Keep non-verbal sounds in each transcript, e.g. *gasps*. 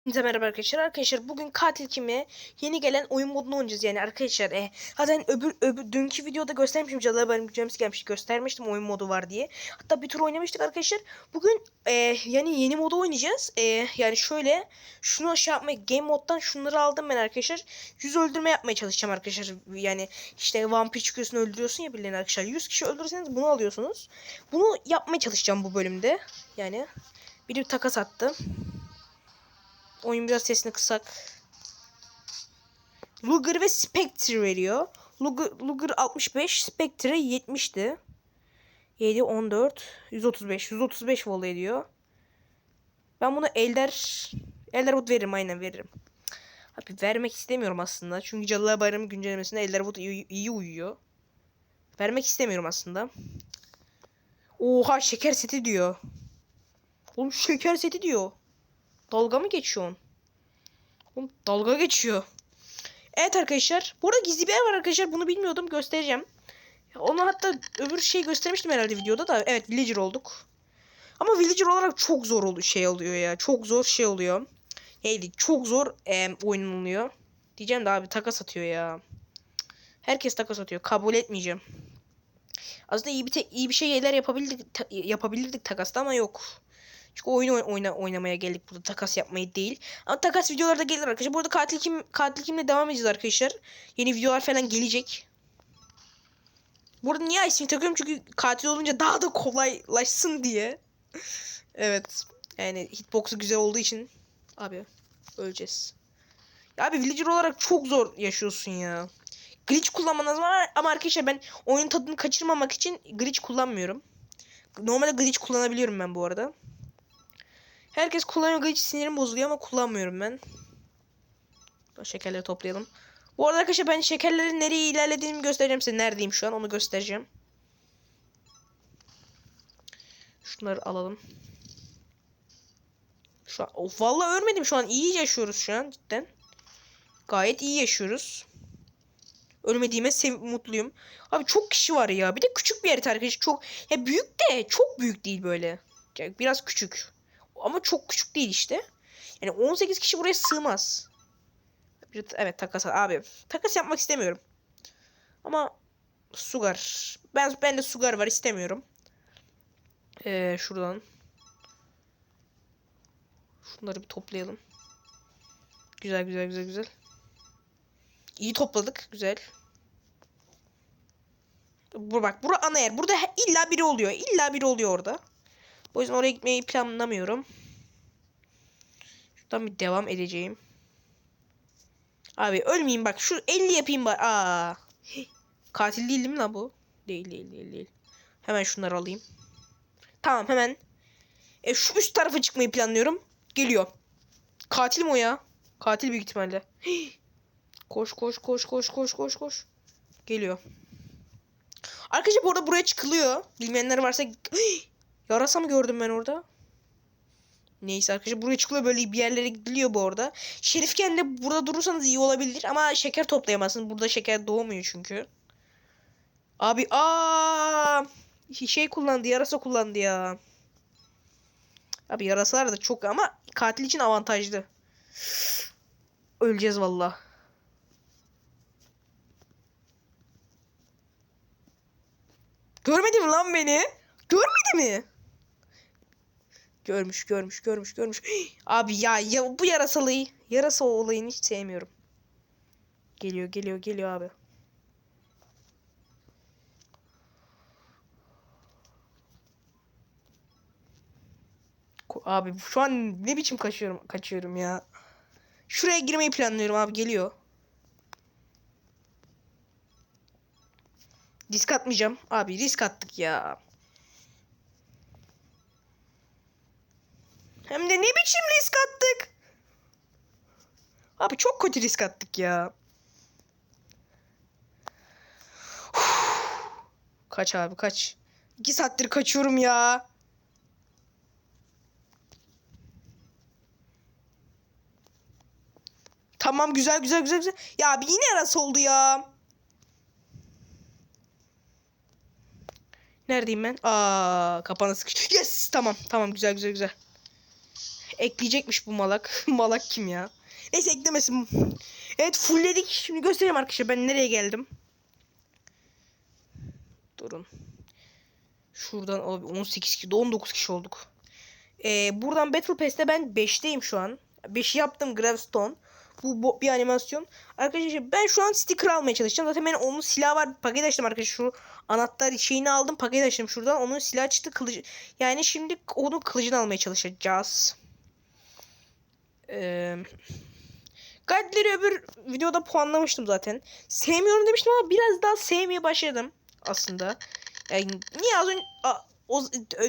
Hepinize merhaba arkadaşlar. Arkadaşlar bugün katil kimi yeni gelen oyun modunu oynayacağız yani arkadaşlar. E, zaten öbür, öbür dünkü videoda göstermiştim. Cadılar Bayramı James gelmişti. Göstermiştim oyun modu var diye. Hatta bir tur oynamıştık arkadaşlar. Bugün e, yani yeni modu oynayacağız. E, yani şöyle şunu aşağı yapmaya game moddan şunları aldım ben arkadaşlar. 100 öldürme yapmaya çalışacağım arkadaşlar. Yani işte vampir çıkıyorsun öldürüyorsun ya birilerini arkadaşlar. 100 kişi öldürürseniz bunu alıyorsunuz. Bunu yapmaya çalışacağım bu bölümde. Yani biri takas attı. Oyun biraz sesini kısak. Luger ve Spectre veriyor. Luger, Luger 65, Spectre 70'ti. 7, 14, 135. 135 vol ediyor. Ben bunu Elder Elderwood veririm aynen veririm. Abi vermek istemiyorum aslında. Çünkü Cadılar Bayramı güncellemesinde Elderwood iyi, iyi uyuyor. Vermek istemiyorum aslında. Oha şeker seti diyor. Oğlum şeker seti diyor. Dalga mı geçiyorsun? Oğlum dalga geçiyor. Evet arkadaşlar. Burada gizli bir yer var arkadaşlar. Bunu bilmiyordum. Göstereceğim. Onu hatta öbür şey göstermiştim herhalde videoda da. Evet villager olduk. Ama villager olarak çok zor oluyor şey oluyor ya. Çok zor şey oluyor. Neydi? Çok zor e, oynanılıyor. Diyeceğim de abi takas atıyor ya. Herkes takas atıyor. Kabul etmeyeceğim. Aslında iyi bir te- iyi bir şeyler yapabilirdik ta- yapabilirdik takasta ama yok. Çünkü oyun oy- oyna oynamaya geldik burada takas yapmayı değil. Ama takas videoları da gelir arkadaşlar. Burada katil kim katil kimle devam edeceğiz arkadaşlar. Yeni videolar falan gelecek. Burada niye ismi takıyorum? Çünkü katil olunca daha da kolaylaşsın diye. *laughs* evet. Yani hitbox'u güzel olduğu için abi öleceğiz. Abi villager olarak çok zor yaşıyorsun ya. Glitch kullanman lazım ama, ama arkadaşlar ben oyun tadını kaçırmamak için glitch kullanmıyorum. Normalde glitch kullanabiliyorum ben bu arada. Herkes kullanıyor glitch sinirim bozuluyor ama kullanmıyorum ben. Şekerleri toplayalım. Bu arada arkadaşlar ben şekerlerin nereye ilerlediğimi göstereceğim size. Neredeyim şu an onu göstereceğim. Şunları alalım. Şu an of vallahi ölmedim şu an. iyi yaşıyoruz şu an cidden. Gayet iyi yaşıyoruz. Ölmediğime mutluyum. Abi çok kişi var ya. Bir de küçük bir harita arkadaşlar. Çok ya büyük de çok büyük değil böyle. Yani biraz küçük. Ama çok küçük değil işte. Yani 18 kişi buraya sığmaz. Evet takas abi. Takas yapmak istemiyorum. Ama Sugar. Ben ben de Sugar var istemiyorum. Ee, şuradan. Şunları bir toplayalım. Güzel güzel güzel güzel. İyi topladık. Güzel. Bu bak bura ana yer. Burada illa biri oluyor. İlla biri oluyor orada. O yüzden oraya gitmeyi planlamıyorum. Şuradan bir devam edeceğim. Abi ölmeyeyim bak. Şu 50 yapayım bari. Aa. Katil değil mi lan bu? Değil değil değil değil. Hemen şunları alayım. Tamam hemen. E, şu üst tarafa çıkmayı planlıyorum. Geliyor. Katil mi o ya? Katil büyük ihtimalle. *gasps* Koş koş koş koş koş koş koş. Geliyor. Arkadaşlar bu arada buraya çıkılıyor. Bilmeyenler varsa *gasps* yarasa mı gördüm ben orada? Neyse arkadaşlar buraya çıkılıyor böyle bir yerlere gidiliyor bu arada. Şerifken de burada durursanız iyi olabilir ama şeker toplayamazsınız. Burada şeker doğmuyor çünkü. Abi aa şey kullandı yarasa kullandı ya. Abi yarasalar da çok ama katil için avantajlı. Öleceğiz valla. Görmedi mi lan beni? Görmedi mi? Görmüş, görmüş, görmüş, görmüş. *gasps* Abi ya, ya bu yarasalıyı, yarasa olayını hiç sevmiyorum. Geliyor, geliyor, geliyor abi. Abi şu an ne biçim kaçıyorum, kaçıyorum ya. Şuraya girmeyi planlıyorum abi geliyor. Risk atmayacağım. Abi risk attık ya. Hem de ne biçim risk attık. Abi çok kötü risk attık ya. Kaç abi kaç. İki saattir kaçıyorum ya. Tamam güzel güzel güzel güzel. Ya abi yine arası oldu ya. Neredeyim ben? Aa kapana sıkıştı. Yes tamam tamam güzel güzel güzel. Ekleyecekmiş bu malak. *laughs* malak kim ya? Neyse eklemesin. Evet fullledik. Şimdi göstereyim arkadaşlar ben nereye geldim. Durun. Şuradan abi 18 kişi 19 kişi olduk. Ee, buradan Battle Pass'te ben 5'teyim şu an. 5'i yaptım Gravestone. Bu, bu bir animasyon. Arkadaşlar ben şu an sticker almaya çalışacağım. Zaten ben onun silahı var. Paket açtım arkadaşlar. Şu anahtar şeyini aldım. Paket açtım şuradan. Onun silahı çıktı. Kılıcı. Yani şimdi onun kılıcını almaya çalışacağız. Ee, Guide'leri öbür videoda puanlamıştım zaten. Sevmiyorum demiştim ama biraz daha sevmeye başladım aslında. Yani niye az önce a, o,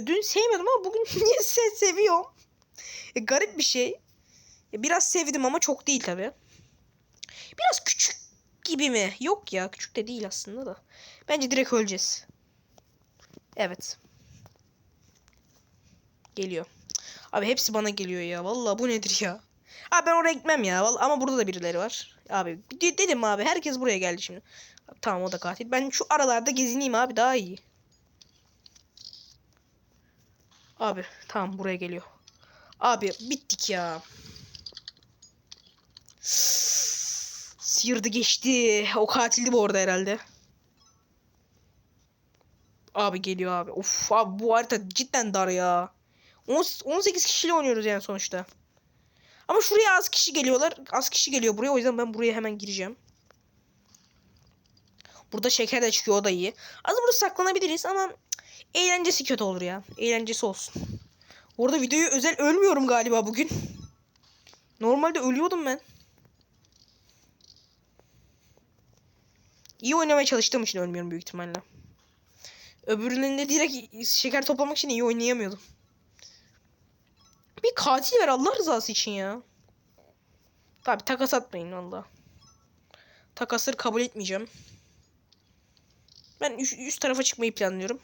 dün sevmiyordum ama bugün *laughs* niye se seviyorum. E, garip bir şey. E, biraz sevdim ama çok değil tabi. Biraz küçük gibi mi? Yok ya küçük de değil aslında da. Bence direkt öleceğiz. Evet. Geliyor. Abi hepsi bana geliyor ya. Vallahi bu nedir ya? Abi ben oraya gitmem ya. Ama burada da birileri var. Abi de- dedim abi herkes buraya geldi şimdi. Tamam o da katil. Ben şu aralarda gezineyim abi daha iyi. Abi tamam buraya geliyor. Abi bittik ya. Sıyırdı geçti. O katildi bu arada herhalde. Abi geliyor abi. Of abi bu harita cidden dar ya. 10 18 kişiyle oynuyoruz yani sonuçta. Ama şuraya az kişi geliyorlar. Az kişi geliyor buraya. O yüzden ben buraya hemen gireceğim. Burada şeker de çıkıyor o da iyi. Az burada saklanabiliriz ama eğlencesi kötü olur ya. Eğlencesi olsun. Orada videoyu özel ölmüyorum galiba bugün. Normalde ölüyordum ben. İyi oynamaya çalıştığım için ölmüyorum büyük ihtimalle. Öbürünün de direkt şeker toplamak için iyi oynayamıyordum. Bir katil ver Allah rızası için ya. Tabi takas atmayın valla. Takasları kabul etmeyeceğim. Ben üst, üst tarafa çıkmayı planlıyorum.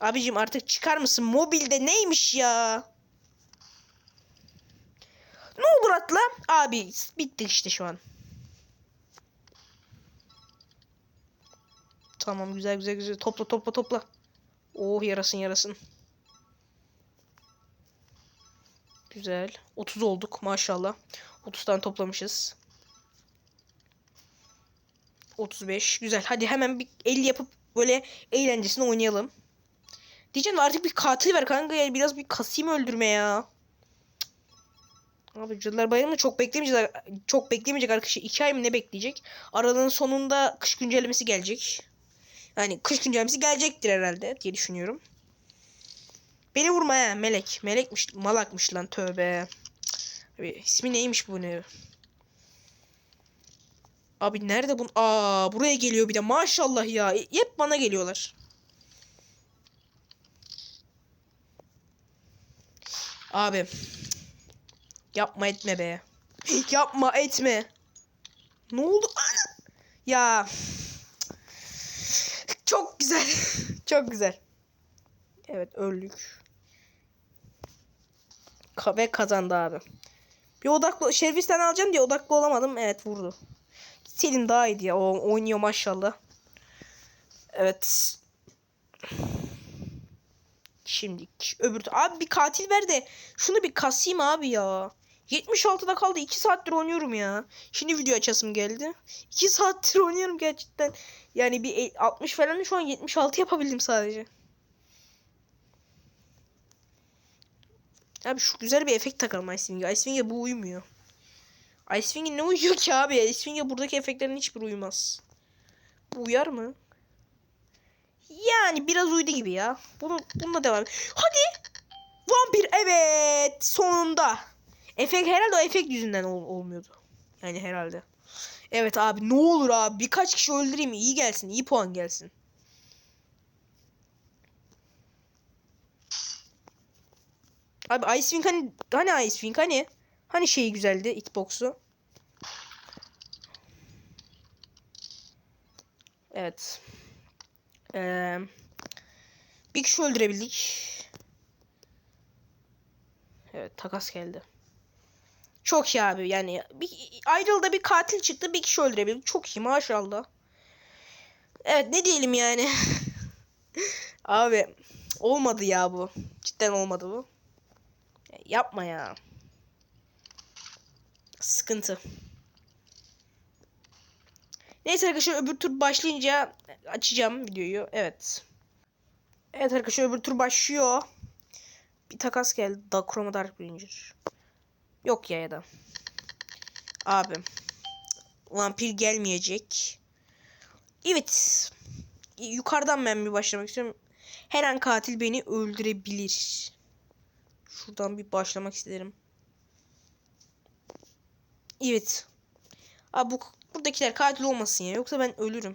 Abicim artık çıkar mısın? Mobilde neymiş ya? Ne olur atla. Abi bittik işte şu an. Tamam güzel güzel güzel. Topla topla topla. Oh yarasın yarasın. Güzel. 30 olduk maşallah. 30 tane toplamışız. 35. Güzel. Hadi hemen bir 50 yapıp böyle eğlencesine oynayalım. Diyeceğim artık bir katil ver kanka ya. Biraz bir kasayım öldürme ya. Abi Cadılar Bayramı'nı çok beklemeyecek. Çok beklemeyecek arkadaşlar. 2 ay mı ne bekleyecek? Aralığın sonunda kış güncellemesi gelecek. Yani kış güncellemesi gelecektir herhalde diye düşünüyorum. Beni vurma ya melek. Melekmiş malakmış lan tövbe. Abi ismi neymiş bu ne? Abi nerede bu? Aa buraya geliyor bir de maşallah ya. E, Hep bana geliyorlar. Abi. Yapma etme be. *laughs* Yapma etme. Ne oldu? Ana! Ya. Çok güzel. *laughs* Çok güzel. Evet öldük. Ve kazandı abi. Bir odaklı Şerifisten alacağım diye odaklı olamadım. Evet vurdu. Selim daha iyiydi ya. O oynuyor maşallah. Evet. Şimdi öbür abi bir katil ver de şunu bir kasayım abi ya. 76'da kaldı. 2 saattir oynuyorum ya. Şimdi video açasım geldi. 2 saattir oynuyorum gerçekten. Yani bir el- 60 falan şu an 76 yapabildim sadece. Abi şu güzel bir efekt takalım Icewing'e. Icewing'e bu uymuyor. Icewing'e ne uyuyor ki abi? Icewing'e buradaki efektlerin hiçbir uymaz. Bu uyar mı? Yani biraz uydu gibi ya. Bunu, bununla devam. Hadi. Vampir evet. Sonunda. Efekt herhalde o efekt yüzünden ol- olmuyordu. Yani herhalde. Evet abi ne olur abi birkaç kişi öldüreyim iyi gelsin iyi puan gelsin. Abi Icewing hani hani Icewing hani hani şeyi güzeldi Xbox'u. Evet. Ee, bir kişi öldürebildik. Evet takas geldi. Çok iyi abi yani bir, ayrılda bir katil çıktı bir kişi öldürebildik. Çok iyi maşallah. Evet ne diyelim yani. *laughs* abi olmadı ya bu. Cidden olmadı bu. Ya Yapma ya. Sıkıntı. Neyse arkadaşlar öbür tur başlayınca açacağım videoyu. Evet. Evet arkadaşlar öbür tur başlıyor. Bir takas geldi. Da Chroma Dark Ranger. Yok ya ya da. Abim. Vampir gelmeyecek. Evet. Yukarıdan ben bir başlamak istiyorum. Her an katil beni öldürebilir. Şuradan bir başlamak isterim. Evet. Abi bu buradakiler katil olmasın ya. Yoksa ben ölürüm.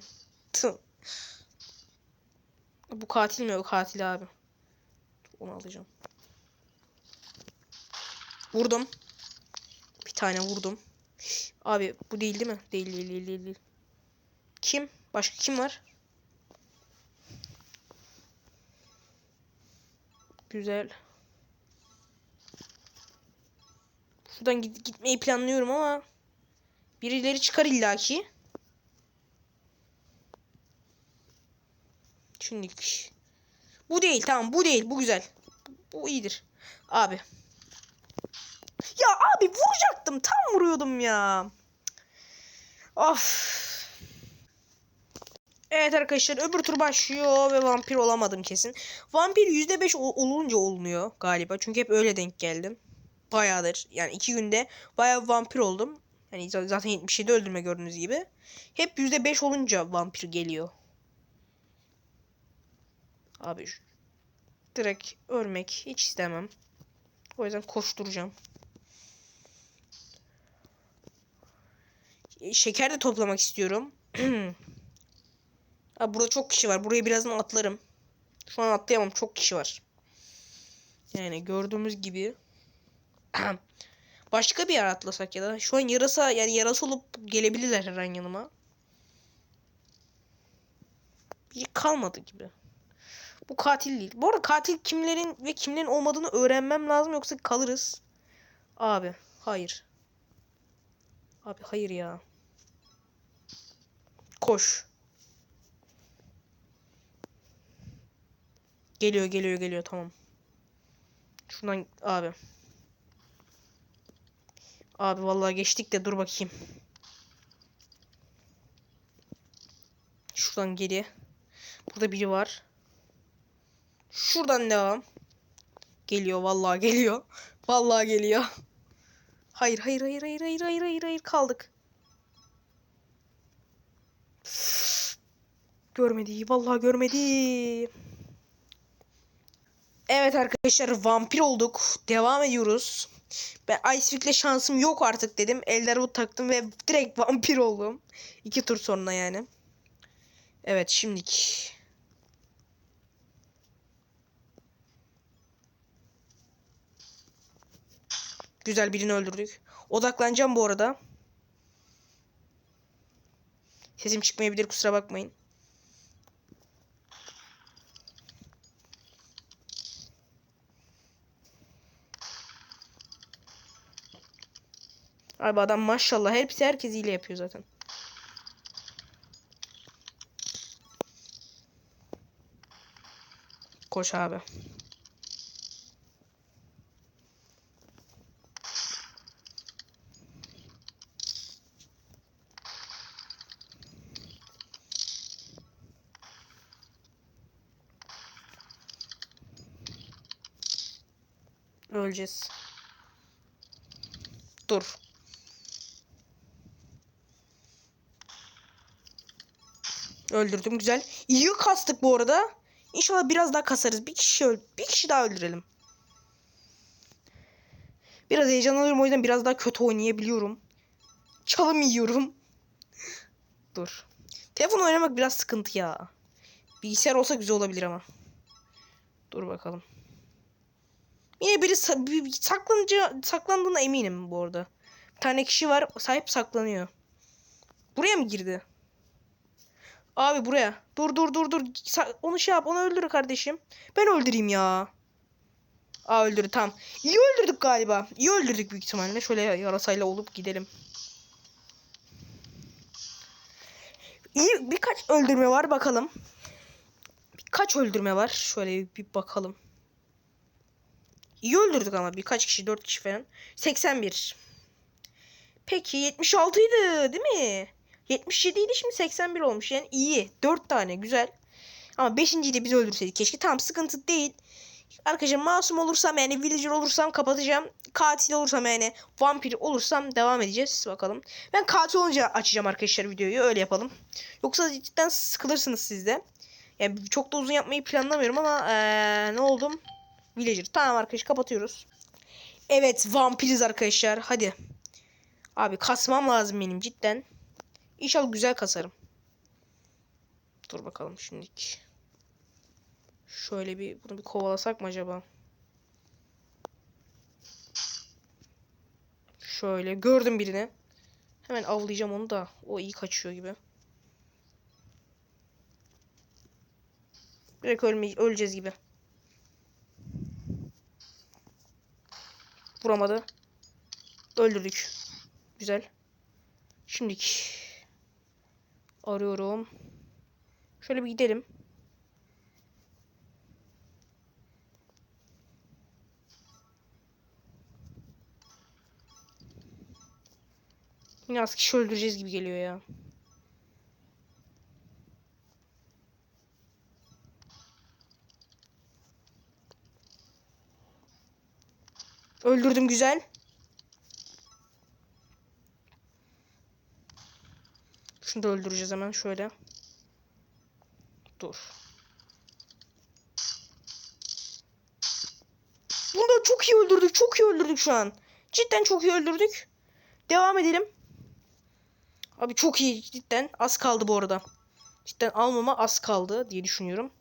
Bu katil mi? O katil abi. Onu alacağım. Vurdum. Bir tane vurdum. Abi bu değil değil mi? Değil değil değil değil. değil. Kim? Başka kim var? Güzel. Şuradan git gitmeyi planlıyorum ama birileri çıkar illaki. Şimdilik. Bu değil tamam bu değil bu güzel. Bu, bu iyidir. Abi. Ya abi vuracaktım tam vuruyordum ya. Of. Evet arkadaşlar öbür tur başlıyor ve vampir olamadım kesin. Vampir %5 ol- olunca olmuyor galiba. Çünkü hep öyle denk geldim. Bayağıdır yani iki günde bayağı vampir oldum. Yani z- zaten 77 öldürme gördüğünüz gibi. Hep %5 olunca vampir geliyor. Abi direkt ölmek hiç istemem. O yüzden koşturacağım. E, Şeker de toplamak istiyorum. *clears throat* Abi burada çok kişi var. Buraya birazdan atlarım. Şu an atlayamam. Çok kişi var. Yani gördüğümüz gibi. *clears throat* Başka bir yer ya da. Şu an yarasa yani yarası olup gelebilirler her an yanıma. Bir kalmadı gibi. Bu katil değil. Bu arada katil kimlerin ve kimlerin olmadığını öğrenmem lazım yoksa kalırız. Abi hayır. Abi hayır ya. Koş. Geliyor geliyor geliyor tamam. Şuradan abi. Abi vallahi geçtik de dur bakayım. Şuradan geri. Burada biri var. Şuradan devam. Geliyor vallahi geliyor. *laughs* Vallahi geliyor. Hayır hayır hayır hayır hayır hayır hayır hayır kaldık. Görmedi. Vallahi görmedi. Evet arkadaşlar vampir olduk. Devam ediyoruz. Ben Icewick'le şansım yok artık dedim. Elderwood taktım ve direkt *laughs* vampir oldum. İki tur sonra yani. Evet şimdilik. Güzel birini öldürdük. Odaklanacağım bu arada. Sesim çıkmayabilir kusura bakmayın. Abi adam maşallah hepsi herkes ile yapıyor zaten. Koş abi. Öleceğiz. Dur. Öldürdüm güzel. İyi kastık bu arada. İnşallah biraz daha kasarız. Bir kişi öl bir kişi daha öldürelim. Biraz heyecanlanıyorum o yüzden biraz daha kötü oynayabiliyorum. Çalım yiyorum. *laughs* Dur. Telefon oynamak biraz sıkıntı ya. Bilgisayar olsa güzel olabilir ama. Dur bakalım. Yine biri sa- bir- saklanıcı saklandığına eminim bu arada. Bir tane kişi var sahip saklanıyor. Buraya mı girdi? Abi buraya. Dur dur dur dur. Onu şey yap. Onu öldür kardeşim. Ben öldüreyim ya. Aa öldürdü tamam. İyi öldürdük galiba. İyi öldürdük büyük ihtimalle. Şöyle yarasayla olup gidelim. İyi birkaç öldürme var bakalım. Birkaç öldürme var. Şöyle bir bakalım. İyi öldürdük ama birkaç kişi 4 kişi falan. 81. Peki 76 idi değil mi? 77 idi şimdi 81 olmuş. Yani iyi. 4 tane güzel. Ama 5.yi de biz öldürseydik keşke. Tamam sıkıntı değil. Arkadaşlar masum olursam yani villager olursam kapatacağım. Katil olursam yani vampir olursam devam edeceğiz. Bakalım. Ben katil olunca açacağım arkadaşlar videoyu. Öyle yapalım. Yoksa cidden sıkılırsınız siz de. Yani çok da uzun yapmayı planlamıyorum ama ee, ne oldum? Villager. Tamam arkadaşlar kapatıyoruz. Evet vampiriz arkadaşlar. Hadi. Abi kasmam lazım benim cidden. İnşallah güzel kasarım. Dur bakalım şimdilik. Şöyle bir bunu bir kovalasak mı acaba? Şöyle gördüm birini. Hemen avlayacağım onu da. O iyi kaçıyor gibi. Direkt ölme öleceğiz gibi. Vuramadı. Öldürdük. Güzel. Şimdilik arıyorum. Şöyle bir gidelim. Yine az kişi öldüreceğiz gibi geliyor ya. Öldürdüm güzel. Şunu da öldüreceğiz hemen şöyle. Dur. Bunu çok iyi öldürdük. Çok iyi öldürdük şu an. Cidden çok iyi öldürdük. Devam edelim. Abi çok iyi cidden. Az kaldı bu arada. Cidden almama az kaldı diye düşünüyorum.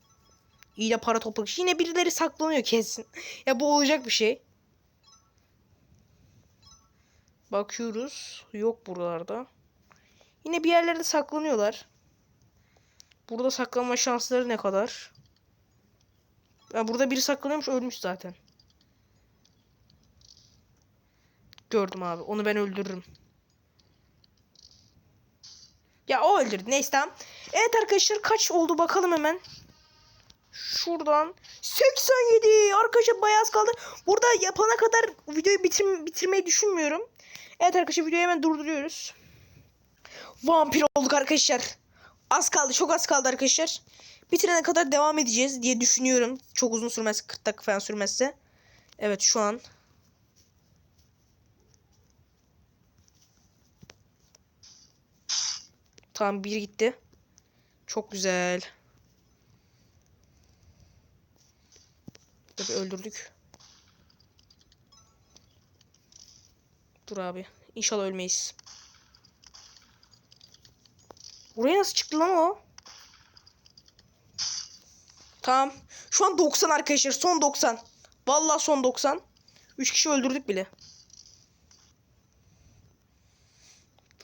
İyi de para topladık. Yine birileri saklanıyor kesin. *laughs* ya bu olacak bir şey. Bakıyoruz. Yok buralarda. Yine bir yerlerde saklanıyorlar. Burada saklanma şansları ne kadar? Ya burada biri saklanıyormuş ölmüş zaten. Gördüm abi. Onu ben öldürürüm. Ya o öldürdü. Neyse tamam. Evet arkadaşlar kaç oldu bakalım hemen. Şuradan 87. Arkadaşlar bayağı az kaldı. Burada yapana kadar videoyu bitir bitirmeyi düşünmüyorum. Evet arkadaşlar videoyu hemen durduruyoruz. Vampir olduk arkadaşlar. Az kaldı. Çok az kaldı arkadaşlar. Bitirene kadar devam edeceğiz diye düşünüyorum. Çok uzun sürmez. 40 dakika falan sürmezse. Evet şu an. Tamam bir gitti. Çok güzel. Tabii öldürdük. Dur abi. İnşallah ölmeyiz. Buraya nasıl çıktı lan o? Tamam. Şu an 90 arkadaşlar. Son 90. Vallahi son 90. 3 kişi öldürdük bile.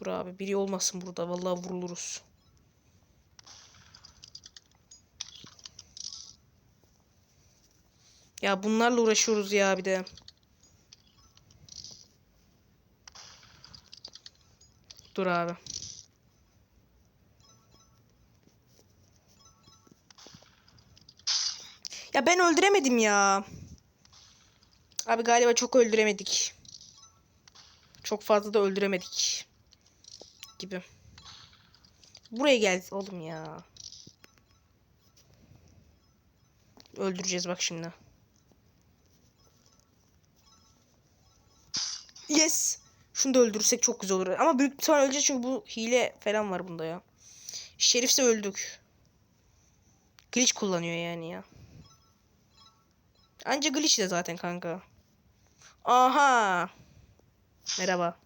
Dur abi biri olmasın burada. Vallahi vuruluruz. Ya bunlarla uğraşıyoruz ya bir de. Dur abi. Ya ben öldüremedim ya. Abi galiba çok öldüremedik. Çok fazla da öldüremedik. Gibi. Buraya gel oğlum ya. Öldüreceğiz bak şimdi. Yes. Şunu da öldürürsek çok güzel olur. Ama büyük ihtimal öleceğiz çünkü bu hile falan var bunda ya. Şerifse öldük. Glitch kullanıyor yani ya. Anca glitch de zaten kanka. Aha. Merhaba.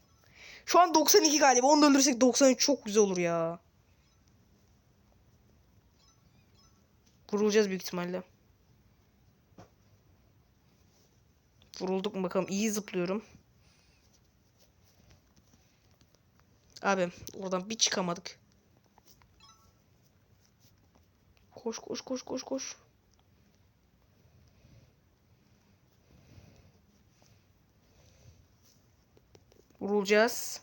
Şu an 92 galiba. Onu da öldürürsek 93 çok güzel olur ya. Vurulacağız büyük ihtimalle. Vurulduk mu bakalım. İyi zıplıyorum. Abi oradan bir çıkamadık. Koş koş koş koş koş. Vurulacağız.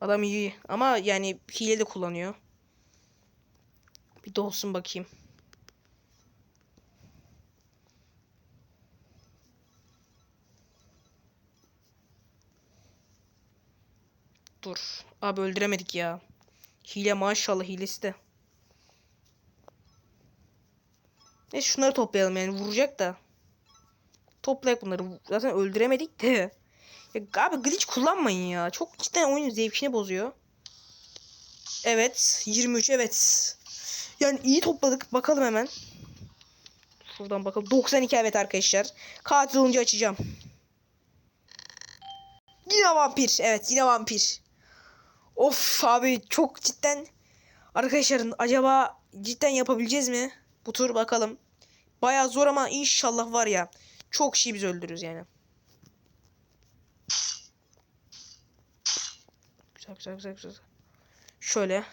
Adam iyi ama yani hile de kullanıyor. Bir dolsun bakayım. Dur. Abi öldüremedik ya. Hile maşallah hilesi de. E şunları toplayalım yani vuracak da. Toplayak bunları. Zaten öldüremedik de. Ya abi glitch kullanmayın ya. Çok cidden oyunun zevkini bozuyor. Evet. 23 evet. Yani iyi topladık. Bakalım hemen. Şuradan bakalım. 92 evet arkadaşlar. Katil olunca açacağım. Yine vampir. Evet yine vampir. Of abi çok cidden. Arkadaşların acaba cidden yapabileceğiz mi? Bu tur bakalım. Baya zor ama inşallah var ya. Çok kişiyi biz öldürürüz yani. Güzel güzel güzel güzel. Şöyle.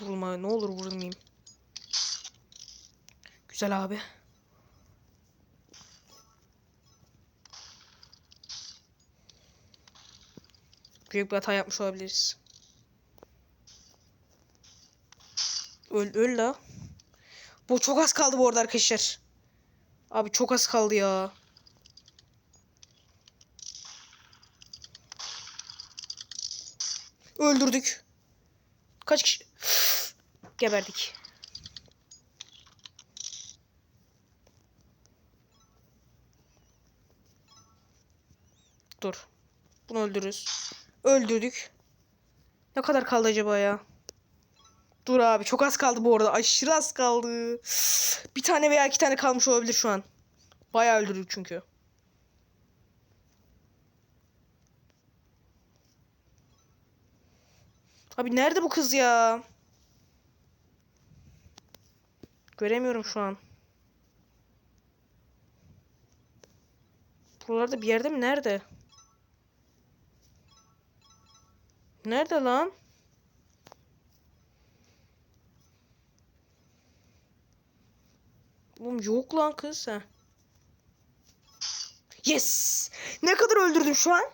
Vurma ne olur vurulmayayım. Güzel abi. Büyük bir hata yapmış olabiliriz. Öl, öl la. Bu çok az kaldı bu arada arkadaşlar. Abi çok az kaldı ya. Öldürdük. Kaç kişi? *sighs* Geberdik. Dur. Bunu öldürürüz. Öldürdük. Ne kadar kaldı acaba ya? Dur abi çok az kaldı bu arada. Aşırı az kaldı. Bir tane veya iki tane kalmış olabilir şu an. Bayağı öldürdük çünkü. Abi nerede bu kız ya? Göremiyorum şu an. Buralarda bir yerde mi? Nerede? Nerede lan? Oğlum yok lan kız ha. Yes! Ne kadar öldürdüm şu an?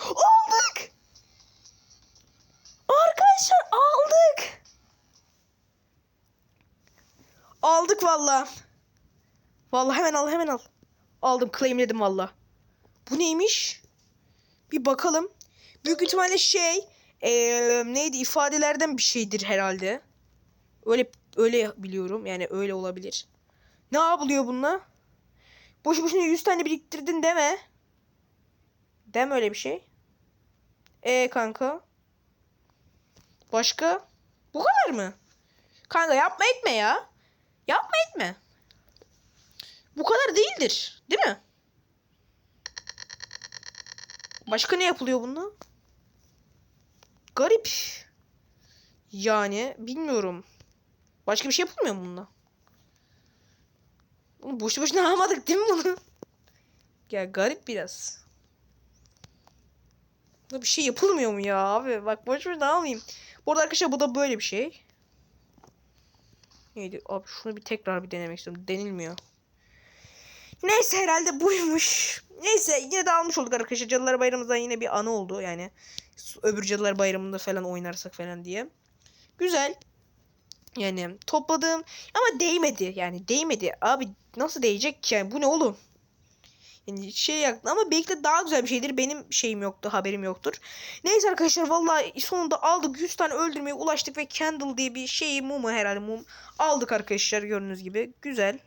Aldık! Arkadaşlar aldık! Aldık valla. Valla hemen al hemen al. Aldım claimledim valla. Bu neymiş? Bir bakalım. Büyük ihtimalle şey eee, neydi ifadelerden bir şeydir herhalde. Öyle öyle biliyorum. Yani öyle olabilir. Ne yapılıyor bununla? Boşu boşuna 100 tane biriktirdin deme. Deme öyle bir şey. E kanka. Başka? Bu kadar mı? Kanka yapma etme ya. Yapma etme. Bu kadar değildir. Değil mi? Başka ne yapılıyor bununla? Garip. Yani bilmiyorum. Başka bir şey yapılmıyor mu bununla? Oğlum boşu boşuna *laughs* almadık değil mi bunu? Ya garip biraz. Buna bir şey yapılmıyor mu ya abi? Bak boş boşuna almayayım. Bu arada arkadaşlar bu da böyle bir şey. Neydi? Abi şunu bir tekrar bir denemek istiyorum. Denilmiyor. Neyse herhalde buymuş. Neyse yine de almış olduk arkadaşlar. Cadılar Bayramı'ndan yine bir anı oldu. Yani öbür Cadılar Bayramı'nda falan oynarsak falan diye. Güzel. Yani topladım ama değmedi. Yani değmedi. Abi nasıl değecek ki? Yani bu ne oğlum? Yani şey yaktı ama belki de daha güzel bir şeydir. Benim şeyim yoktu, haberim yoktur. Neyse arkadaşlar vallahi sonunda aldık. 100 tane öldürmeye ulaştık ve Candle diye bir şey mumu herhalde mum aldık arkadaşlar gördüğünüz gibi. Güzel.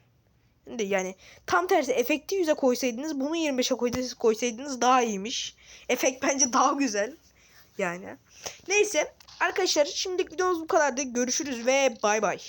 Şimdi yani tam tersi efekti 100'e koysaydınız bunu 25'e koysaydınız, koysaydınız daha iyiymiş. Efekt bence daha güzel. Yani. Neyse arkadaşlar şimdilik videomuz bu kadardı. Görüşürüz ve bay bay.